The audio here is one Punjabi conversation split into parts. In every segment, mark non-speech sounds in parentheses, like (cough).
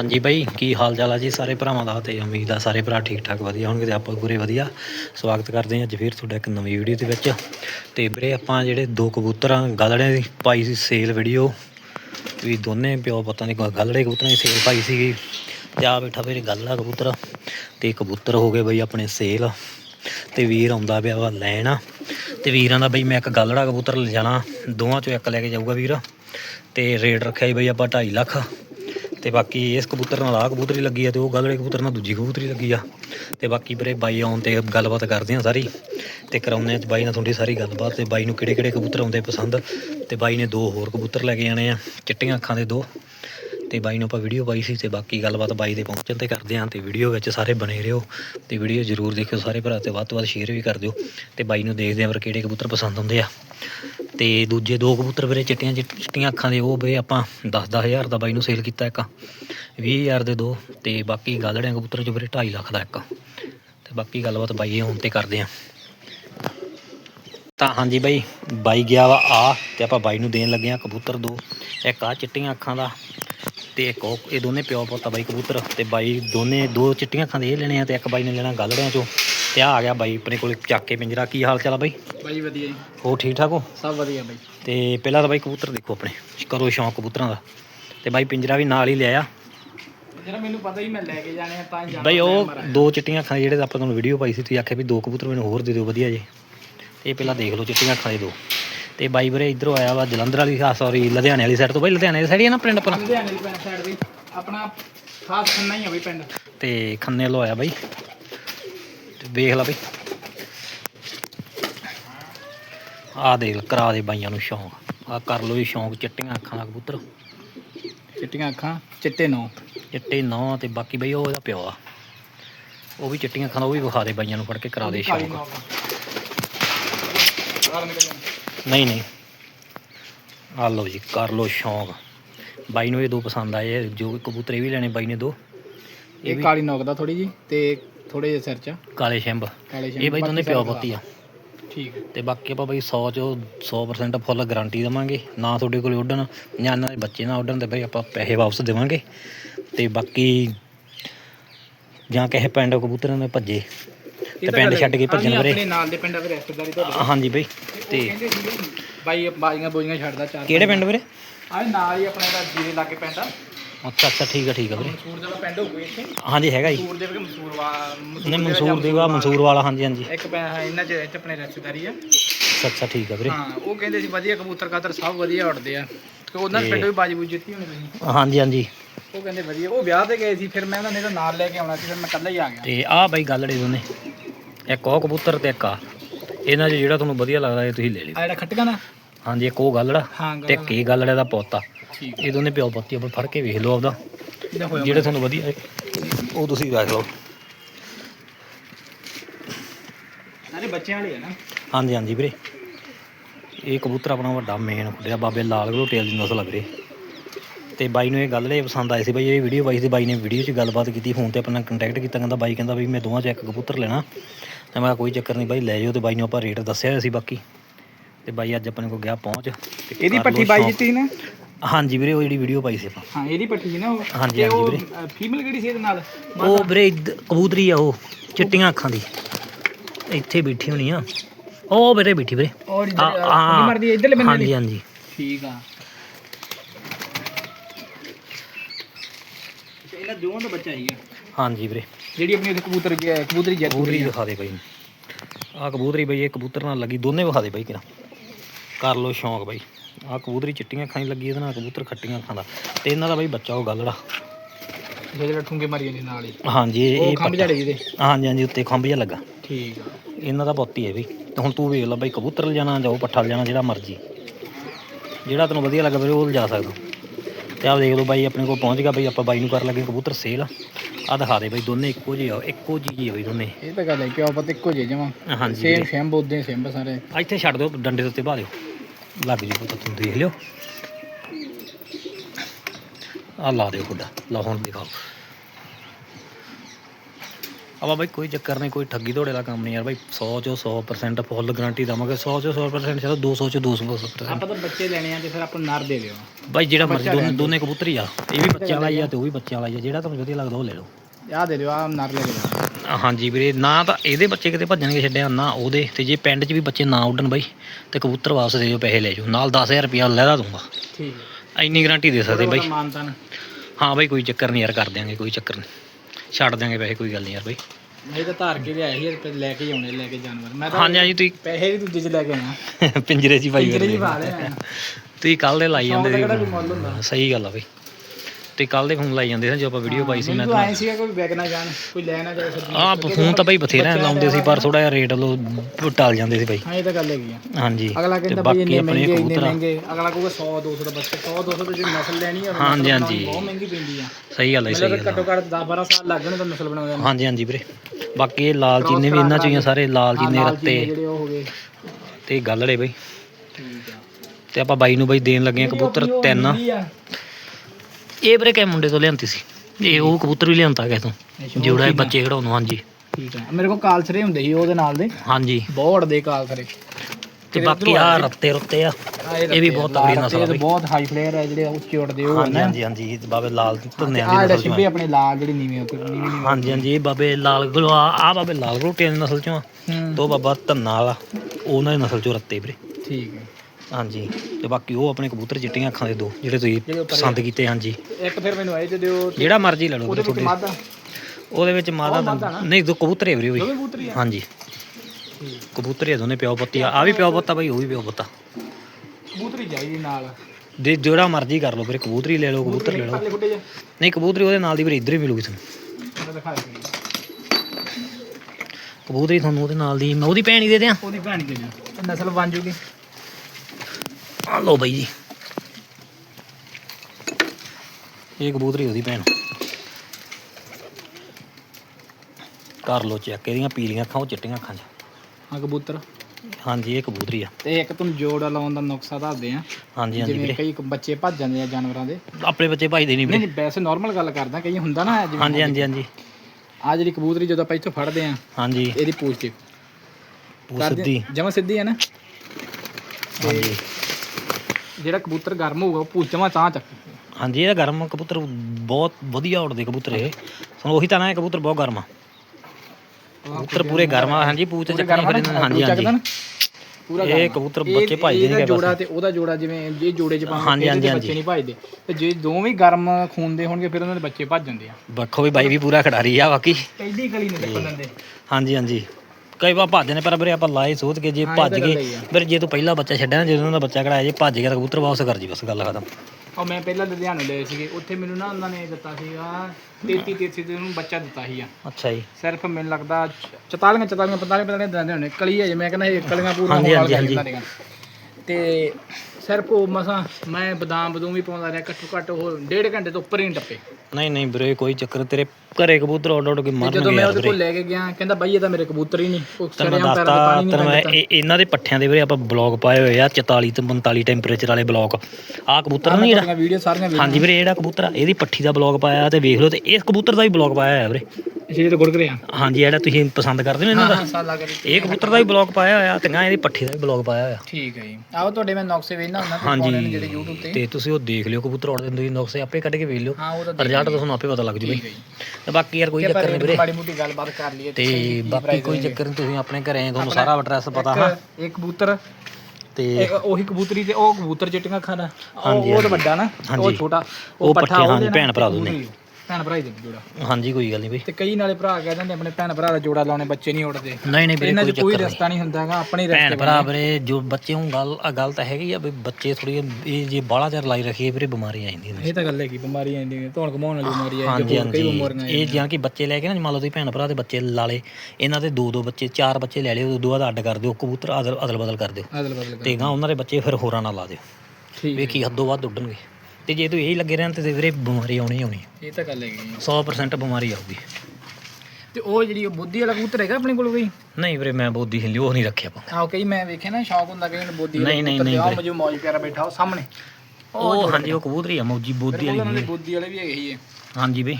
ਹਾਂਜੀ ਬਾਈ, ਕੀ ਹਾਲ ਚਾਲ ਆ ਜੀ ਸਾਰੇ ਭਰਾਵਾਂ ਦਾ ਤੇ ਉਮੀਦ ਆ ਸਾਰੇ ਭਰਾ ਠੀਕ ਠਾਕ ਵਧੀਆ ਹੋਣਗੇ ਤੇ ਆਪਾਂ ਪੂਰੇ ਵਧੀਆ। ਸਵਾਗਤ ਕਰਦੇ ਹਾਂ ਅੱਜ ਫਿਰ ਤੁਹਾਡਾ ਇੱਕ ਨਵੀਂ ਵੀਡੀਓ ਦੇ ਵਿੱਚ। ਤੇ ਵੀਰੇ ਆਪਾਂ ਜਿਹੜੇ ਦੋ ਕਬੂਤਰਾਂ ਗਾਲੜਿਆਂ ਦੀ ਪਾਈ ਸੀ ਸੇਲ ਵੀਡੀਓ ਵੀ ਦੋਨੇ ਪਿਓ ਪੁੱਤਾਂ ਦੀ ਗਾਲੜੇ ਕਬੂਤਰਾਂ ਦੀ ਸੇਲ ਪਾਈ ਸੀਗੀ। ਤੇ ਆ ਬੈਠਾ ਵੀਰੇ ਗਾਲੜਾ ਕਬੂਤਰ। ਤੇ ਕਬੂਤਰ ਹੋ ਗਏ ਬਈ ਆਪਣੇ ਸੇਲ ਤੇ ਵੀਰ ਆਉਂਦਾ ਪਿਆ ਵਾ ਲੈਣ। ਤੇ ਵੀਰਾਂ ਦਾ ਬਈ ਮੈਂ ਇੱਕ ਗਾਲੜਾ ਕਬੂਤਰ ਲੈ ਜਾਣਾ। ਦੋਵਾਂ ਚੋਂ ਇੱਕ ਲੈ ਕੇ ਜਾਊਗਾ ਵੀਰ। ਤੇ ਰੇਟ ਰੱਖਿਆ ਜੀ ਬਈ ਆਪਾਂ 2.5 ਲੱਖ। ਤੇ ਬਾਕੀ ਇਸ ਕਬੂਤਰ ਨਾਲ ਆਹ ਕਬੂਤਰੀ ਲੱਗੀ ਆ ਤੇ ਉਹ ਗਾਲੜੇ ਕਬੂਤਰ ਨਾਲ ਦੂਜੀ ਕਬੂਤਰੀ ਲੱਗੀ ਆ। ਤੇ ਬਾਕੀ ਵੀਰੇ ਬਾਈ ਆਉਣ ਤੇ ਗੱਲਬਾਤ ਕਰਦੇ ਆ ਸਾਰੀ ਤੇ ਕਰਾਉਂਦੇ ਆ ਬਾਈ ਨਾਲ ਤੁਹਾਡੀ ਸਾਰੀ ਗੱਲਬਾਤ ਤੇ ਬਾਈ ਨੂੰ ਕਿਹੜੇ ਕਿਹੜੇ ਕਬੂਤਰ ਆਉਂਦੇ ਪਸੰਦ ਤੇ ਬਾਈ ਨੇ ਦੋ ਹੋਰ ਕਬੂਤਰ ਲੈ ਕੇ ਆਣੇ ਆ, ਚਿੱਟੀਆਂ ਅੱਖਾਂ ਦੇ ਦੋ। ਤੇ ਬਾਈ ਨੂੰ ਆਪਾਂ ਵੀਡੀਓ ਪਾਈ ਸੀ ਤੇ ਬਾਕੀ ਗੱਲਬਾਤ ਬਾਈ ਦੇ ਪਹੁੰਚਣ ਤੇ ਕਰਦੇ ਆਂ ਤੇ ਵੀਡੀਓ ਵਿੱਚ ਸਾਰੇ ਬਣੇ ਰਹੋ ਤੇ ਵੀਡੀਓ ਜ਼ਰੂਰ ਦੇਖਿਓ ਸਾਰੇ ਭਰਾ ਤੇ ਵੱਧ ਤੋਂ ਵੱਧ ਸ਼ੇਅਰ ਵੀ ਕਰ ਦਿਓ ਤੇ ਬਾਈ ਨੂੰ ਦੇਖਦੇ ਆਂ ਫਿਰ ਕਿਹੜੇ ਕਬੂਤਰ ਪਸੰਦ ਆਉਂਦੇ ਆ। ਤੇ ਦੂਜੇ ਦੋ ਕਬੂਤਰ ਵੀਰੇ ਚਿੱਟੀਆਂ ਚਿੱਟੀਆਂ ਅੱਖਾਂ ਦੇ, ਉਹ ਵੀਰੇ ਆਪਾਂ 10-10000 ਦਾ ਬਾਈ ਨੂੰ ਸੇਲ ਕੀਤਾ ਇੱਕ। 20000 ਦੇ ਦੋ ਤੇ ਬਾਕੀ ਗਾਲੜਿਆਂ ਕਬੂਤਰ ਚ ਵੀਰੇ 2.5 ਲੱਖ ਦਾ ਇੱਕ। ਤੇ ਬਾਕੀ ਗੱਲਬਾਤ ਬਾਈ ਹੁਣ ਤੇ ਕਰਦੇ ਆਂ। ਤਾਂ ਹਾਂਜੀ ਬਾਈ ਬਾਈ ਗਿਆ ਵਾ ਆ ਤੇ ਆਪਾਂ ਬਾਈ ਨੂੰ ਦੇਣ ਲੱਗੇ ਆ ਕਬੂਤਰ ਦੋ। ਇੱਕ ਆ ਚਿੱਟੀਆਂ ਅੱਖਾਂ ਦਾ ਤੇ ਇੱਕ ਉਹ, ਇਹ ਦੋਨੇ ਪਿਓ ਪੁੱਤ ਆ ਬਾਈ ਕਬੂਤਰ। ਤੇ ਬਾਈ ਦੋਨੇ, ਦੋ ਚਿੱਟੀਆਂ ਅੱਖਾਂ ਦੇ ਇਹ ਲੈਣੇ ਆ ਤੇ ਇੱਕ ਬਾਈ ਨੇ ਲੈਣਾ ਗਾਲੜਿਆਂ ਚੋਂ। ਤੇ ਆ ਗਿਆ ਬਾਈ ਆਪਣੇ ਕੋਲ ਚੱਕ ਕੇ ਪਿੰਜਰਾ। ਕੀ ਹਾਲ ਚਾਲ ਆ ਬਾਈ? ਬਾਈ ਵਧੀਆ ਜੀ। ਹੋਰ ਠੀਕ ਠਾਕ ਹੋ? ਸਭ ਵਧੀਆ ਬਾਈ। ਤੇ ਪਹਿਲਾਂ ਤਾਂ ਬਾਈ ਕਬੂਤਰ ਦੇਖੋ ਆਪਣੇ ਕਰੋ ਸ਼ੌਂਕ ਕਬੂਤਰਾਂ ਦਾ। ਤੇ ਬਾਈ ਪਿੰਜਰਾ ਵੀ ਨਾਲ ਹੀ ਲਿਆ ਜਿਹੜਾ ਮੈਨੂੰ ਪਤਾ ਹੀ ਮੈਂ ਲੈ ਕੇ ਜਾਣੇ ਆ ਤਾਂ ਹੀ ਜਾਣਾ ਬਾਈ ਉਹ ਦੋ ਚਿੱਟੀਆਂ ਅੱਖਾਂ ਜਿਹੜੇ ਆਪਾਂ ਤੁਹਾਨੂੰ ਵੀਡੀਓ ਪਾਈ ਸੀ ਤੁਸੀਂ ਆਖਿਆ ਵੀ ਦੋ ਕਬੂਤਰ ਮੈਨੂੰ ਹੋਰ ਦੇ ਦਿਓ ਵਧੀਆ ਜੇ। ਇਹ ਪਹਿਲਾਂ ਦੇਖ ਲਓ ਚਿੱਟੀਆਂ ਅੱਖਾਂ ਦੇ। ਦੋ ਤੇ ਬਾਈ ਵੀਰੇ ਇਧਰੋਂ ਆਇਆ ਵਾ ਜਲੰਧਰ ਵਾਲੀ ਹਾਂ ਸੌਰੀ ਲੁਧਿਆਣੇ ਵਾਲੀ ਸਾਈਡ ਤੋਂ। ਬਾਈ ਲੁਧਿਆਣੇ ਦੀ ਸਾਈਡ ਹੀ ਨਾ ਪਿੰਡ ਆਪਣਾ? ਲੁਧਿਆਣੇ ਦੀ ਪਿੰਡ ਸਾਈਡ ਦੀ। ਆਪਣਾ ਖਾਸ ਖੰਨਾ ਹੀ ਆ ਬਈ ਪਿੰਡ। ਤੇ ਖੰਨੇ ਵੱਲੋਂ ਆਇਆ ਬਾਈ। ਤੇ ਵੇਖ ਲਾ ਬਾਈ ਆ ਲਾ, ਕਰਾ ਦੇ ਬਾਈਆਂ ਨੂੰ ਸ਼ੌਂਕ। ਆ ਕਰ ਲਓ ਜੀ ਸ਼ੌਂਕ ਚਿੱਟੀਆਂ ਅੱਖਾਂ ਦਾ ਕਬੂਤਰ। ਚਿੱਟੀਆਂ ਅੱਖਾਂ ਚਿੱਟੇ ਨੌ। ਚਿੱਟੇ ਨੌ ਤੇ ਬਾਕੀ ਬਈ ਉਹ ਇਹਦਾ ਪਿਓ ਆ। ਉਹ ਵੀ ਚਿੱਟੀਆਂ ਅੱਖਾਂ ਦਾ ਉਹ ਵੀ ਵਿਖਾ ਦੇ ਬਾਈਆਂ ਨੂੰ ਫੜ ਕੇ ਕਰਾ ਦੇ ਸ਼ੌਂਕ। ਨਹੀਂ ਨਹੀਂ। ਆ ਲਓ ਜੀ ਕਰ ਲਓ ਸ਼ੌਂਕ। ਬਾਈ ਨੂੰ ਇਹ ਦੋ ਪਸੰਦ ਆਏ ਜੋ ਕਬੂਤਰ ਇਹ ਵੀ ਲੈਣੇ ਬਾਈ ਨੇ ਦੋ। ਇਹ ਕਾਲੀ ਨੌਕ ਦਾ ਥੋੜੀ ਜੀ ਤੇ ਥੋੜੇ ਜਿਹੇ ਸਿਰ ਚ। ਕਾਲੇ ਸ਼ੈਂਬ। ਕਾਲੇ ਇਹ ਬਾਈ ਦੋਨੇ ਪਿਓ ਪੁੱਤੀ ਆ। ਠੀਕ ਤੇ ਬਾਕੀ ਆਪਾਂ ਬਈ 100 ਚੋਂ 100% ਫੁੱਲ ਗਾਰੰਟੀ ਦੇਵਾਂਗੇ। ਨਾ ਤੁਹਾਡੇ ਕੋਲ ਉੱਡਣ ਜਾਂ ਇਹਨਾਂ ਦੇ ਬੱਚੇ ਨਾ ਉੱਡਣ ਤੇ ਬਈ ਆਪਾਂ ਪੈਸੇ ਵਾਪਸ ਦੇਵਾਂਗੇ। ਤੇ ਬਾਕੀ ਜਾਂ ਕਿਸੇ ਪਿੰਡ ਕਬੂਤਰਾਂ ਦੇ ਭੱਜੇ। ਤੇ ਪਿੰਡ ਛੱਡ ਕੇ ਭੱਜਣ ਆਪਣੇ ਵੀਰੇ। ਨਾਲ ਦੇ ਪਿੰਡ ਵੀਰੇ ਰਿਸ਼ਤੇਦਾਰੀ ਤੁਹਾਡੇ। ਹਾਂਜੀ ਬਈ। ਤੇ ਬਾਈ ਬਾਈਆਂ ਬੋਈਆਂ ਛੱਡਦਾ ਚਾਰ ਕਿਹੜੇ ਪਿੰਡ ਵੀਰੇ? ਆਹ ਨਾਲ ਹੀ ਆਪਣੇ ਦਾ ਜੀਰੇ ਲਾਗੇ ਪਿੰਡ ਆ। ਅੱਛਾ ਅੱਛਾ ਠੀਕ ਆ ਠੀਕ ਆ ਵੀਰੇ। ਮਨਸੂਰ ਦਾ ਪਿੰਡ ਹੋਊਗਾ ਇੱਥੇ? ਹਾਂਜੀ ਹੈਗਾ ਜੀ। ਮਨਸੂਰ ਦੇ ਵਿੱਚ ਮਨਸੂਰ ਵਾ ਨਹੀਂ ਮਨਸੂਰ ਦੇਗਾ ਮਨਸੂਰ ਵਾਲਾ ਹਾਂਜੀ ਹਾਂਜੀ। ਇੱਕ ਪੈ ਇਹਨਾਂ ਚ ਇੱਥੇ ਆਪਣੇ ਰਿਸ਼ਤੇਦਾਰੀ ਆ। ਅੱਛਾ ਅੱਛਾ ਠੀਕ ਆ ਵੀਰੇ। ਹਾਂ ਉਹ ਕਹਿੰਦੇ ਸੀ ਵਧੀਆ ਕਬੂਤਰ ਕਾਤਰ ਸਭ ਵਧੀਆ ਉੱਡਦੇ ਆ। ਤੇ ਉਹਨਾਂ ਦੇ ਪਿੰਡ ਵੀ ਬਾਜੀ ਬੂਜੀ ਜਿੱਤੀ ਹੋਣੀ ਤੁਸੀਂ। ਹਾਂਜੀ ਹਾਂਜੀ। ਉਹ ਕਹਿੰਦੇ ਵਧੀਆ। ਉਹ ਵਿਆਹ ਤੇ ਗਏ ਸੀ ਫਿਰ ਮੈਂ ਉਹਨਾਂ ਨੇ ਤਾਂ ਨਾਲ ਲੈ ਕੇ ਆਉਣਾ ਸੀ ਫਿਰ ਮੈਂ ਇਕੱਲਾ ਹੀ ਆ ਗਿਆ। ਤੇ ਆਹ ਬਾਈ ਗੱਲੜੇ ਦੋਨੇ ਇੱਕ ਉਹ ਕਬੂਤਰ ਤੇ ਇੱਕ ਆ। ਇਹਨਾਂ 'ਚ ਜਿਹੜਾ ਤੁਹਾਨੂੰ ਵਧੀਆ ਲੱਗਦਾ ਇਹ ਤੁਸੀਂ ਲੈ ਲਿਓ। ਆ ਜਿਹੜਾ ਖੱਟਗਾ ਨਾ ਹਾਂਜੀ ਇੱਕ ਉਹ ਗੱਲੜਾ ਹਾਂ ਤੇ ਇੱਕ ਇਹ ਗੱਲੜੇ ਦਾ ਪੁੱਤ। ਆ ਠੀਕ ਇਹ ਦੋਨੇ ਪਿਓ ਪੁੱਤੀ ਆਪਾਂ ਫੜ ਕੇ ਵੇਖ ਲਓ ਆਪਦਾ। ਇਹਦਾ ਹੋਇਆ ਜਿਹੜੇ ਤੁਹਾਨੂੰ ਵਧੀਆ ਉਹ ਤੁਸੀਂ ਵੇਖ ਲਓ। ਸਾਰੇ ਬੱਚਿਆਂ ਵਾਲੇ ਆ ਨਾ। ਹਾਂਜੀ ਹਾਂਜੀ ਵੀਰੇ। ਇਹ ਕਬੂਤਰ ਆਪਣਾ ਵੱਡਾ ਮੇਨ ਖੁੱਲਿਆ ਬਾਬੇ ਲਾਲ ਘਲੋਟੇਲ ਦੀ ਨਸਲ ਆ ਵੀਰੇ ਤੇ ਬਾਈ ਨੂੰ ਇਹ ਗੱਲ ਇਹ ਪਸੰਦ ਆਈ ਸੀ ਬਾਈ ਇਹ ਵੀਡੀਓ ਪਾਈ ਸੀ ਬਾਈ ਨੇ ਵੀਡੀਓ 'ਚ ਗੱਲਬਾਤ ਕੀਤੀ ਫੋਨ ਤੇ ਆਪਣਾ ਕੰਟੈਕਟ ਕੀਤਾ ਕਹਿੰਦਾ ਬਾਈ ਕਹਿੰਦਾ ਵੀ ਮੈਂ ਦੋਵਾਂ 'ਚ ਇੱਕ ਕਬੂਤਰ ਲੈਣਾ। ਤੇ ਮੈਂ ਕਿਹਾ ਕੋਈ ਚੱਕਰ ਨਹੀਂ ਬਾਈ ਲੈ ਜਾਓ ਤੇ ਬਾਈ ਨੂੰ ਆਪਾਂ ਰੇਟ ਦੱਸਿਆ ਹੋਇਆ ਸੀ ਬਾਕੀ। ਤੇ ਬਾਈ ਅੱਜ ਆਪਣੇ ਕੋਲ ਗਿਆ ਪਹੁੰਚ ਤੇ ਇਹਦੀ ਕਰ ਪੱਠੀ ਬਾਈ ਸ਼ੌਂਕ। ਜਿੱਤੀ ਸੀ ਨਾ? ਹਾਂਜੀ ਵੀਰੇ ਉਹ ਜਿਹੜੀ ਵੀਡੀਓ ਪਾਈ ਸੀ ਆਪਾਂ। ਹਾਂ ਇਹਦੀ ਪੱਠੀ ਸੀ ਨਾ ਉਹ? ਹਾਂਜੀ, ਤੇ ਹਾਂਜੀ ਉਹ ਵੀਰੇ। ਫੀਮੇਲ ਕਿਹੜੀ ਸੀ ਇਹਦੇ ਨਾਲ? ਉਹ ਵੀਰੇ ਇੱਧ- ਕਬੂਤਰੀ ਆ ਉਹ ਚਿੱਟੀਆਂ ਅੱਖਾਂ ਦੀ। ਇੱਥੇ ਬੈਠੀ ਹੋਣੀ ਆ। ਉਹ ਵੀਰੇ ਬੈਠੀ ਵੀਰੇ। ਔਰ ਆ- ਆ- ਮਰਦੀ ਇਧਰਲੇ ਬੰਨੇ ਹਾਂਜੀ ਦੀ ਹਾਂਜੀ। ਠੀਕ ਆ। ਤੇ ਇਹਨਾਂ ਦੋਵਾਂ ਦਾ ਬੱਚਾ ਹੀ ਆ। ਹਾਂਜੀ ਵੀਰੇ। ਜਿਹੜੀ ਆਪਣੀ ਉਹਦੇ ਕਬੂਤਰ ਗਿਆ ਕਬੂਤਰੀ ਜੈਤ ਕਬੂਤਰੀ ਦਿਖਾ ਦੇ ਬਾਈ। ਆ ਕਬੂਤਰੀ ਬਈ ਇਹ ਕਬੂਤਰ ਨਾਲ ਲੱਗੀ ਦੋਨੇ ਵਿਖਾ ਦੇ ਬਾਈ ਕਿਰਾ ਕਰ ਲੋ ਸ਼ੌਂਕ ਬਾਈ। ਆ ਕਬੂਤਰੀ ਚਿੱਟੀਆਂ ਅੱਖਾਂ ਲੱਗੀ ਇਹਦੇ ਨਾਲ ਕਬੂਤਰ ਖੱਟੀਆਂ ਅੱਖਾਂ ਦਾ ਤੇ ਇਹਨਾਂ ਦਾ ਬਾਈ ਬੱਚਾ ਉਹ ਗੱਲੜਾ। ਜਿਹੜਾ ਠੁੰਗੇ ਮਾਰੀ ਜਾਂਦੇ ਨਾਲ ਹੀ। ਹਾਂਜੀ ਇਹ ਖੰਭ ਝਾੜੇ ਜਿਹਦੇ ਹਾਂਜੀ ਹਾਂਜੀ ਉੱਤੇ ਖੰਭ ਜਿਹਾ ਲੱਗਾ। ਠੀਕ ਆ। ਇਹਨਾਂ ਦਾ ਪੁੱਤ ਹੀ ਬਈ। ਤੇ ਹੁਣ ਤੂੰ ਵੇਖ ਲੈ ਬਾਈ ਕਬੂਤਰ ਲਿਜਾਣਾ ਜਾਂ ਉਹ ਪੱਠਾ ਲਿਜਾਣਾ ਜਿਹੜਾ ਮਰਜ਼ੀ। ਜਿਹੜਾ ਤੈਨੂੰ ਵਧੀਆ ਲੱਗਾ ਵੀਰੇ ਉਹ ਲਿਜਾ ਸਕਦਾ। ਤੇ ਆਹ ਦੇਖ ਲਓ ਬਾਈ ਆਪਣੇ ਕੋਲ ਪਹੁੰਚ ਗਿਆ ਬਾਈ ਆਪਾਂ ਬਾਈ ਨੂੰ ਕਰ ਲੱਗੇ ਕਬੂਤਰ ਸੇਲ। ਆ ਦਿਖਾ ਦੇ ਬਾਈ ਦੋਨੇ ਇੱਕੋ ਜਿਹੇ ਆ ਇੱਕੋ ਜਿਹੇ ਆ ਬਾਈ ਦੋਨੇ। ਇਹ ਤਾਂ ਗੱਲ ਹੈ ਕਿ ਆਪਾਂ ਤੇ ਇੱਕੋ ਜੇ ਜਮਾ ਹਾਂਜੀ ਸੇਮ। ਸੇਮ ਬੋਦੇ ਸੇਮ ਸਾਰੇ। ਇੱਥੇ ਛੱਡ ਦਿਓ ਡੰਡੇ ਦੇ ਉੱਤੇ ਪਾ ਦਿਓ। ਲੱਗ ਜੀ ਪੁੱਤ ਤੁਸੀਂ ਦੇਖ ਲਿਓ। ਆ ਲਾ ਦਿਓ ਖੁੱਡਾ ਲਾ ਹੁਣ ਦਿਖਾਓ। ਆਪਾਂ ਬਾਈ ਕੋਈ ਚੱਕਰ ਨਹੀਂ ਕੋਈ ਠੱਗੀ ਧੋੜੇ ਦਾ ਕੰਮ ਨਹੀਂ ਯਾਰ ਬਾਈ। 100 ਚੋਂ 100% ਫੁੱਲ ਗਾਰੰਟੀ ਦਵਾਂਗੇ। 100 ਚੋਂ 100% ਚਲੋ 200 ਚੋਂ 200% ਆਪਾਂ ਤਾਂ ਬੱਚੇ ਲੈਣੇ ਆ ਤੇ ਫਿਰ ਆਪਾਂ ਨਰ ਦੇ ਦਿਓ। ਬਾਈ ਜਿਹੜਾ ਮਰਜ਼ੀ ਦੋਨੇ ਦੋਨੇ ਕਬੂਤਰ ਆ। ਇਹ ਵੀ ਬੱਚਿਆਂ ਵਾਲਾ ਹੀ ਆ ਤੇ ਉਹ ਵੀ ਬੱਚਿਆਂ ਵਾਲਾ ਹੀ ਆ। ਜਿਹੜਾ ਤੁਹਾਨੂੰ ਵਧੀਆ ਲੱਗਦਾ ਉਹ ਲੈ ਲਓ। ਆਹ ਦੇ ਦਿਓ ਆ ਨਰ ਲੈ ਕੇ ਦਿਓ। ਹਾਂਜੀ ਵੀਰੇ ਨਾ ਤਾਂ ਇਹਦੇ ਬੱਚੇ ਕਿਤੇ ਭੱਜਣਗੇ ਛੱਡਿਆ ਨਾ ਉਹਦੇ। ਤੇ ਜੇ ਪਿੰਡ 'ਚ ਵੀ ਬੱਚੇ ਨਾ ਉੱਡਣ ਬਾਈ ਤੇ ਕਬੂਤਰ ਵਾਪਸ ਦੇ ਦਿਓ ਪੈਸੇ ਲੈ ਜਾਓ। ਨਾਲ 10000 ਰੁਪਿਆ ਲੈਦਾ ਦੂੰਗਾ ਠੀਕ ਇੰਨੀ ਗਾਰੰਟੀ ਦੇ ਸਕਦੇ ਬਾਈ। ਮਾਨਤਨ। ਹਾਂ ਬਾਈ ਕੋਈ ਚੱਕਰ ਨਹੀਂ ਯਾਰ ਕਰ ਦਿਆਂਗੇ ਕੋਈ ਚੱਕਰ ਨਹੀਂ। ਛੱਡ ਦਿਆਂਗੇ ਪੈਸੇ ਕੋਈ ਗੱਲ ਨਹੀਂ ਯਾਰ ਬਾਈ। ਇਹ ਤਾਂ ਧਾਰ ਕੇ ਲਿਆਏ ਸੀ ਤੇ ਲੈ ਕੇ ਆਉਣੇ ਲੈ ਕੇ ਜਾਨਵਰ। ਮੈਂ ਤਾਂ ਹਾਂਜੀ ਹਾਂਜੀ ਤੁਸੀਂ ਪੈਸੇ ਵੀ ਦੂਜੇ ਚ ਲੈ ਕੇ ਆਇਆ (laughs) ਪਿੰਜਰੇ 'ਚ ਹੀ ਪਾਈ ਪਿੰਜਰੇ ਪਾ ਲਿਆ। ਤੁਸੀਂ ਕੱਲ ਦੇ ਲਾਈ ਜਾਂਦੇ ਸੀ। ਸਹੀ ਗੱਲ ਆ ਬਈ। ਤੇ ਕੱਲ ਦੇ ਫੋਨ ਲਾਈ ਜਾਂਦੇ ਸੀ ਜੋ ਆਪਾਂ ਵੀਡੀਓ ਪਾਈ ਸੀ ਮੈਂ ਮੈਨੂੰ ਆਏ ਸੀਗਾ ਕੋਈ ਬੈਗ ਨਾ ਜਾਣ ਕੋਈ ਲੈ ਨਾ ਜਾਏ ਸੱਜੀ ਆਹ ਫੋਨ ਤਾਂ ਬਈ ਬਥੇਰਾ ਲਾਉਂਦੇ ਸੀ ਪਰ ਥੋੜਾ ਜਿਹਾ ਰੇਟ ਲੋ ਟਲ ਜਾਂਦੇ ਸੀ ਬਾਈ। ਹਾਂ ਇਹ ਤਾਂ ਗੱਲ ਹੈਗੀ ਆ। ਹਾਂਜੀ ਅਗਲਾ ਕਹਿੰਦਾ ਬਈ ਬਾਕੀ ਇੰਨੇ ਮਹਿੰਗੇ ਇੰਨੇ ਮਹਿੰਗੇ ਅਗਲਾ ਕਹੂਗਾ 100 200 ਦਾ ਬੱਚਾ 100 200 ਤੋਂ ਜੇ ਨਸਲ ਲੈਣੀ ਹੋਵੇ ਹਾਂਜੀ, ਹਾਂਜੀ। ਬਹੁਤ ਮਹਿੰਗੀ ਪੈਂਦੀ ਆ। ਸਹੀ ਗੱਲ ਹੈ ਸਹੀ ਗੱਲ ਘੱਟੋ ਘੱਟ 10 12 ਸਾਲ ਲੱਗ ਜਾਣੇ ਤਾਂ ਨਸਲ ਬਣਾਉਂਦੇ ਨੂੰ। ਹਾਂਜੀ ਹਾਂਜੀ ਵੀਰੇ। ਬਾਕੀ ਇਹ ਲਾਲ ਚੀਨੇ ਵੀ ਇਹਨਾਂ ਚੋਂ ਹੀ ਸਾਰੇ ਲਾਲ ਚੀਨੇ ਰੱਤੇ। ਤੇ ਗੱਲੜੇ ਬਈ। ਤੇ ਆਪਾਂ ਬਾਈ ਨੂੰ ਬਈ ਦੇਣ ਲੱਗੇ ਆ ਕਬੂਤਰ ਤਿੰਨ। ਇਹ ਵੀਰੇ ਕਿਹ ਮੁੰਡੇ ਤੋਂ ਲਿਆਂਤੀ ਸੀ। ਇਹ ਉਹ ਕਬੂਤਰ ਵੀ ਲਿਆਂਤਾ ਕਿਸੇ ਤੋਂ। ਜਿਹੜਾ ਇਹ ਬੱਚੇ ਖੜਾਉਣ ਨੂੰ ਹਾਂਜੀ। ਠੀਕ ਆ। ਮੇਰੇ ਕੋਲ ਕਾਲਸਰੇ ਹੁੰਦੇ ਸੀ ਉਹਦੇ ਨਾਲ ਦੇ। ਹਾਂਜੀ। ਬਹੁਤ ਦੇ ਕਾਲਸਰੇ। ਤੇ ਬਾਕੀ ਆ ਰੱਤੇ ਰੁੱਤੇ ਆ। ਇਹ ਵੀ ਬਹੁਤ ਤਗੜੀ ਨਸਲ ਆ ਬਈ। ਬਹੁਤ ਹਾਈ ਪਲੇਅਰ ਹੈ ਜਿਹੜੇ ਉੱਚੇ ਉੱਡਦੇ ਉਹ ਹਾਂਜੀ ਹਾਂਜੀ ਹਾਂਜੀ। ਬਾਬੇ ਲਾਲ ਧੁੰਨਿਆਂ ਆ ਦੀ ਨਸਲ ਚੋਂ ਆ। ਆਪਣੇ ਲਾਲ ਜਿਹੜੀ ਨੀਵੇਂ ਉੱਤੇ ਹਾਂਜੀ ਹਾਂਜੀ। ਇਹ ਬਾਬੇ ਲਾਲ ਗਲਵਾ ਆ ਬਾਬੇ ਲਾਲ ਗਲੋਟਿਆਂ ਦੀ ਨਸਲ ਚੋਂ ਆ। ਹੂੰ। ਤੋਂ ਬਾਬਾ ਧੰਨਾ ਵਾਲਾ। ਉਹਨਾਂ ਦੀ ਨਸਲ ਚੋਂ ਰੱਤੇ ਵੀਰੇ। ਠੀਕ ਹੈ ਹਾਂਜੀ। ਤੇ ਬਾਕੀ ਉਹ ਆਪਣੇ ਕਬੂਤਰ ਚਿੱਟੀਆਂ ਅੱਖਾਂ ਦੇ ਦੋ ਜਿਹੜੇ ਤੁਸੀਂ ਪਸੰਦ ਕੀਤੇ ਹਾਂਜੀ। ਇੱਕ ਫਿਰ ਮੈਨੂੰ ਆਏ ਤੇ ਦਿਓ ਜਿਹੜਾ ਮਰਜ਼ੀ ਲੈ ਲਓ ਉਹਦੇ ਵਿੱਚ ਤੁਹਾਡੇ। ਮਾਦਾ। ਉਹਦੇ ਵਿੱਚ ਮਾਦਾ ਦਾ ਨਹੀਂ ਦੋ ਕਬੂਤਰ ਹੈ ਵੀਰੇ। ਦੋਵੇਂ ਕਬੂਤਰੀ ਆ? ਹਾਂਜੀ। ਕਬੂਤਰ ਹੀ ਆ ਦੋਨੇ ਪਿਓ ਪੁੱਤੀ ਆ। ਵੀ ਪਿਓ ਪੁੱਤਾ ਬਈ ਉਹ ਵੀ ਪਿਓ ਪੁੱਤਾ ਕਬੂਤਰੀ ਚਾਹੀਦੀ ਨਾਲ। ਦੇ ਜਿਹੜਾ ਮਰਜ਼ੀ ਕਰ ਲਓ ਵੀਰੇ ਕਬੂਤਰੀ ਲੈ ਲਓ ਕਬੂਤਰ ਲੈ ਲਓ। ਥੱਲੇ ਫੁੱਟੇ ਜਾ ਨਹੀਂ ਕਬੂਤਰੀ ਉਹਦੇ ਨਾਲ ਦੀ ਵੀਰੇ ਇੱਧਰ ਹੀ ਮਿਲੂਗੀ ਤੁਹਾਨੂੰ। ਮੈਂ ਦਿਖਾ ਦੇ ਕਬੂਤਰੀ ਤੁਹਾਨੂੰ ਉਹਦੇ ਨਾਲ ਦੀ ਮੈਂ ਉਹਦੀ ਭੈਣ ਹੀ ਦੇ ਦਿਆਂ। ਉਹਦੀ ਭੈਣ ਜਾ ਨਸਲ ਬਣ ਜੂਗੀ। ਆ ਲਓ ਬਾਈ ਜੀ। ਇਹ ਕਬੂਤਰੀ ਉਹਦੀ ਭੈਣ। ਕਰ ਲਓ ਚੈੱਕ ਇਹਦੀਆਂ ਪੀਲੀਆਂ ਅੱਖਾਂ ਉਹ ਚਿੱਟੀਆਂ ਅੱਖਾਂ 'ਚ। ਹਾਂ ਕਬੂਤਰ? ਹਾਂਜੀ ਇਹ ਕਬੂਤਰੀ ਆ। ਤੇ ਇੱਕ ਤੁਹਾਨੂੰ ਜੋੜਾ ਲਾਉਣ ਦਾ ਨੁਕਸਾ ਦੱਸਦੇ ਆ। ਹਾਂਜੀ ਹਾਂਜੀ ਜਿਵੇਂ ਵੀਰੇ। ਕਈ ਬੱਚੇ ਭੱਜ ਜਾਂਦੇ ਆ ਜਾਨਵਰਾਂ ਦੇ। ਆਪਣੇ ਬੱਚੇ ਭਾਈਦੇ ਨਹੀਂ ਨਹੀਂ ਵੀਰੇ। ਨਹੀਂ ਵੈਸੇ ਨਾਰਮਲ ਗੱਲ ਕਰਦਾ ਕਈ ਹੁੰਦਾ ਨਾ ਜਿਵੇਂ ਹਾਂਜੀ ਹਾਂਜੀ ਹਾਂਜੀ। ਆ ਜਿਹੜੀ ਕਬੂਤਰੀ ਜਦੋਂ ਆਪਾਂ ਇੱਥੋਂ ਫੜਦੇ ਆ ਹਾਂਜੀ। ਇਹਦੀ ਪੂਛ ਤੇ। ਉਹ ਸਿੱਧੀ। ਜਮਾ ਸਿੱਧੀ ਹੈ ਨਾ? ਹਾਂਜੀ। ਜਿਹੜਾ ਕਬੂਤਰ ਗਰਮ ਹੋਊਗਾ ਉਹ ਪੂਛ ਜਮਾ ਤਾਂ ਚੱਕ ਹਾਂਜੀ ਇਹ ਗਰਮ ਕਬੂਤਰ ਬਹੁਤ ਵਧੀਆ ਉੜਦੇ ਕਬੂਤਰ ਇਹ। ਸਾਨੂੰ ਉਹੀ ਤਾਂ ਨਾ ਇਹ ਕਬੂਤਰ ਬਹੁਤ ਗਰਮ ਆ। ਕਬੂਤਰ ਪੂਰੇ ਗਰਮ ਆ ਹਾਂਜੀ ਪੂਛ ਚੱਕਣੀ ਫਿਰ ਹਾਂਜੀ ਹਾਂਜੀ। ਪੂਰਾ ਇਹ ਕਬੂਤਰ ਬੱਚੇ ਇਹਦਾ ਨਹੀਂ ਜੋੜਾ ਤੇ ਉਹਦਾ ਜੋੜਾ ਜਿਵੇਂ ਜੇ ਜੋੜੇ ਚ ਹਾਂਜੀ, ਇਹਦੇ ਬੱਚੇ ਨਹੀਂ ਭਜਦੇ। ਤੇ ਜੇ ਦੋਵੇਂ ਗਰਮ ਖੂਨ ਦੇ ਹੋਣਗੇ ਫਿਰ ਉਹਨਾਂ ਦੇ ਬੱਚੇ ਭੱਜ ਜਾਂਦੇ ਆ। ਬੱਖੋ ਵੀ ਬਾਈ ਵੀ ਪੂਰਾ ਖਿਡਾਰੀ ਆ ਬਾਕੀ। ਪਹਿਲੀ ਗਲੀ ਨਹੀਂ ਨਿਕਲ ਦਿੰਦੇ। ਹਾਂਜੀ ਹਾਂਜੀ। ਕਈ ਵਾਰ ਭੱਜਦੇ ਨੇ ਪਰ ਵੀਰੇ ਆਪਾਂ ਲਾਏ ਸੋਚ ਕੇ ਜੇ ਹਾਂ, ਭੱਜ ਗਏ ਹੀ। ਫਿਰ ਜੇ ਤੂੰ ਪਹਿਲਾ ਬੱਚਾ ਛੱਡਿਆ ਨਾ ਜਦੋਂ ਉਹਦਾ ਬੱਚਾ ਕਢਾਇਆ ਜੇ ਭੱਜ ਗਿਆ ਤਾਂ ਕਬੂਤਰ ਵਾਪਸ ਕਰ ਜੀ ਬਸ ਗੱਲ ਖਤਮ ਉਹ ਮੈਂ ਪਹਿਲਾਂ ਲੁਧਿਆਣੇ ਲਏ ਸੀਗੇ ਉੱਥੇ ਮੈਨੂੰ ਨਾ ਉਹਨਾਂ ਨੇ ਦਿੱਤਾ ਸੀਗਾ 33 33 ਦੇ ਉਹਨੂੰ ਬੱਚਾ ਦਿੱਤਾ ਸੀਗਾ ਅੱਛਾ ਜੀ ਸਿਰਫ ਮੈਨੂੰ ਲੱਗਦਾ 44 44 45 45 ਦਿੰਦੇ ਹੋਣੇ ਕਲੀ ਹੈ ਜੇ ਮੈਂ ਕਹਿੰਦਾ ਇਹ ਕਲੀਆਂ ਪੂਰੀਆਂ ਵਾਲੀਆਂ ਦੀਆਂ। ਤੇ ਸਿਰਫ ਉਹ ਮਸਾਂ ਮੈਂ ਬਦਾਮ ਬਦੂਮ ਵੀ ਪਾਉਂਦਾ ਰਿਹਾ ਘੱਟੋ ਘੱਟ ਉਹ ਡੇਢ ਘੰਟੇ ਤੋਂ ਉੱਪਰ ਹੀ ਨਹੀਂ ਟੱਪੇ। ਨਹੀਂ ਨਹੀਂ ਵੀਰੇ ਕੋਈ ਚੱਕਰ ਘਰੇ ਘਰੇ ਕਬੂਤਰ ਉੱਡ ਉੱਡ ਕੇ ਜਦੋਂ ਮਰਨਗੇ ਮੈਂ ਯਾਰ ਉਹਦੇ ਵੀਰੇ। ਕੋਲ ਲੈ ਕੇ ਗਿਆ ਕਹਿੰਦਾ ਬਾਈ ਇਹ ਤਾਂ ਮੇਰੇ ਕਬੂਤਰ ਹੀ ਨਹੀਂ ਉਹ ਤੈਨੂੰ ਸਰਿਆਮ ਮੈਂ ਪੈਰਾਂ ਦੱਸਤਾ ਤੇ ਪਾਣੀ ਤੈਨੂੰ ਨਹੀਂ ਮੈਂ ਇਹ- ਇਹਨਾਂ ਦੇ ਪੱਠਿਆਂ ਦੇ ਵੀਰੇ ਆਪਾਂ ਬਲੌਗ ਪਾਏ ਹੋਏ ਆ 44 ਤੇ 45 ਟੈਂਪਰੇਚਰ ਵਾਲੇ ਬਲੌਗ ਆਹ ਕਬੂਤਰ ਨਹੀਂ ਜਿਹੜਾ ਵੀਡੀਓ ਸਾਰੀਆਂ ਵੇਖ ਹਾਂਜੀ ਵੀਰੇ ਜਿਹੜਾ ਕਬੂਤਰ ਆ ਇਹਦੀ ਪੱਠੀ ਦਾ ਬਲੌਗ ਪਾਇਆ ਤੇ ਵੇਖ ਲਓ ਤੇ ਇਸ ਕਬੂਤਰ ਦਾ ਵੀ ਬਲੌਗ ਪਾਇਆ ਹੋਇਆ ਵੀਰੇ। ਜਿਹੜੇ ਗੁੜ ਕਰਿਆ ਹਾਂਜੀ ਜਿਹੜਾ ਤੁਸੀਂ ਪਸੰਦ ਕਰਦੇ ਹੋ ਇਹਨਾਂ ਦਾ। ਹਾਂ ਸਾਲ ਇਹ ਕਬੂਤਰ ਦਾ ਵੀ ਬਲੌਗ ਪਾਇਆ ਹੋਇਆ ਤੇ ਗਾਂ ਇਹਦੀ ਪੱਠੀ ਦਾ ਵੀ ਬਲੌਗ ਪਾਇਆ ਹੋਇਆ। ਠੀਕ ਹੈ ਜੀ। ਆਓ ਤੁਹਾਡੇ ਮੈਂ ਨੌਕਸੇ ਵੇਖਣਾ ਪਾਉਣੇ ਨੇ ਜਿਹੜੇ YouTube ਤੇ। ਤੇ ਤੁਸੀਂ ਉਹ ਦੇਖ ਲਿਓ ਕਬੂਤਰ ਉੜਦੇ ਹੁੰਦੇ ਤੁਸੀਂ ਨੁਕਸੇ ਆਪੇ ਕੱਢ ਕੇ ਵੇਖ ਲਿਓ। ਹਾਂ ਉਹ ਤਾਂ ਰਿਜ਼ਲਟ ਤੁਹਾਨੂੰ ਆਪੇ ਪਤਾ ਲੱਗ ਜੂ। ਬਈ ਤੇ ਬਾਕੀ ਯਾਰ ਕੋਈ ਚੱਕਰ ਨਹੀਂ ਵੀਰੇ। ਮਾੜੀ ਮੋਟੀ ਗੱਲਬਾਤ ਕਰ ਲਈਏ ਤੇ ਬਾਕੀ ਕੋਈ ਚੱਕਰ ਨਹੀਂ ਤੁਸੀਂ ਆਪਣੇ ਘਰੇ ਆਏ ਤੁਹਾਨੂੰ ਸਾਰਾ ਐਡਰੈਸ ਪਤਾ ਹਾਂ ਇੱਕ ਕਬੂਤਰ। ਤੇ ਉਹੀ ਕਬੂਤਰੀ ਤੇ ਉਹ ਕਬੂਤਰ ਚਿੱਟੀਆਂ ਖਾਣਾ। ਉਹ ਤਾਂ ਵੱਡਾ ਨਾ ਉਹ। ਛੋਟਾ ਉਹ ਪੱਠਾ ਉਹਦੇ ਭੈਣ ਭਰਾ ਦੋਨੇ। ਭੈਣ ਭਰਾ ਹੀ ਦੇ ਜੋੜਾ। ਹਾਂਜੀ ਕੋਈ ਗੱਲ ਨਹੀਂ ਬਈ। ਤੇ ਕਈ ਨਾਲੇ ਭਰਾ ਕਹਿ ਦਿੰਦੇ ਆਪਣੇ ਭੈਣ ਭਰਾ ਦਾ ਜੋੜਾ ਲਾਉਣੇ ਬੱਚੇ ਨਹੀਂ ਉੱਡਦੇ। ਨਹੀਂ ਨਹੀਂ ਵੀਰੇ ਇਹਨਾਂ ਕੋਈ 'ਚ ਰਸਤਾ ਨਹੀਂ। ਹੁੰਦਾਗਾ ਆਪਣੇ ਭੈਣ ਰਸਤੇ ਭਰਾ ਵੀਰੇ ਜੋ ਬੱਚੇ ਨੂੰ ਗੱਲ ਆ ਗੱਲ ਤਾਂ ਹੈਗੀ ਆ ਵੀ ਬੱਚੇ ਥੋੜੀ ਇਹ ਜੇ ਬਾਹਲਾ ਚਿਰ ਲਾਈ ਰੱਖੀਏ ਵੀਰੇ ਬਿਮਾਰੀ ਆ ਜਾਂਦੀ ਨੇ। ਇਹ ਤਾਂ ਗੱਲ ਹੈਗੀ ਬਿਮਾਰੀ ਆਉਂਦੀ ਹੈ ਧੌਣ ਘਮਾਉਣ ਵਾਲੀ ਬਿਮਾਰੀ ਆ ਹਾਂਜੀ ਹਾਂਜੀ। ਇਹ ਜਾਂ ਕਿ ਬੱਚੇ ਲੈ ਕੇ ਨਾ ਮੰਨ ਲਓ ਤੁਸੀਂ ਭੈਣ ਭਰਾ ਦੇ ਬੱਚੇ ਲਾ ਲਏ ਇਹਨਾਂ ਦੇ ਦੋ ਦੋ ਬੱਚੇ ਚਾਰ ਬੱਚੇ ਲੈ ਲਿਓ ਉਦੋਂ ਬਾਅਦ ਅੱਡ ਕਰ ਦਿਓ ਕਬੂਤਰ ਅਦਲ ਬਦਲ ਕਰ ਦਿਓ। ਅਦਲ ਬਦਲ ਤੇ ਗਾਂ ਉਹਨਾਂ ਦੇ ਬੱਚੇ ਫਿਰ ਹੋਰਾਂ ਨਾਲ ਲਾ ਦਿਓ। ਠੀਕ। ਵੇਖੀ ਹੱਦੋਂ ਵੱਧ ਉੱਡਣਗੇ। ਤੇ ਜੇ ਤੂੰ ਇਹੀ ਲੱਗੇ ਰਹਿਣ ਤੇ ਵੀਰੇ ਬਿਮਾਰੀ ਆਉਣੀ ਹੀ ਆਉਣੀ। ਇਹ ਤਾਂ ਗੱਲ ਹੈਗੀ 100% ਬਿਮਾਰੀ ਆਊਗੀ। ਤੇ ਉਹ ਜਿਹੜੀ ਉਹ ਬੁੱਧੀ ਵਾਲਾ ਕਬੂਤਰ ਹੈਗਾ ਆਪਣੇ ਕੋਲ ਕੋਈ? ਨਹੀਂ ਵੀਰੇ ਮੈਂ ਬੋਦੀ ਹਿੱਲੀ ਉਹ ਨਹੀਂ ਰੱਖਿਆ ਆਪਾਂ। ਆਹ ਕਈ ਮੈਂ ਵੇਖਿਆ ਨਾ ਸ਼ੌਕ ਹੁੰਦਾ ਕਈ ਬੋਦੀ ਨਹੀਂ, ਨਹੀਂ, ਨਹੀਂ ਵੀਰੇ। ਮੁਝੇ ਮੌਜ ਪਿਆਰਾ ਬੈਠਾ ਉਹ ਸਾਹਮਣੇ। ਉਹ ਹਾਂਜੀ ਉਹ ਕਬੂਤਰੀ ਆ ਮੌਜੀ ਬੋਦੀ ਉਹਨਾਂ ਵਾਲੀ ਦੀ ਬੋਦੀ ਵਾਲੇ ਵੀ ਹੈਗੇ ਹੀ ਹੈ ਹਾਂਜੀ ਬਈ।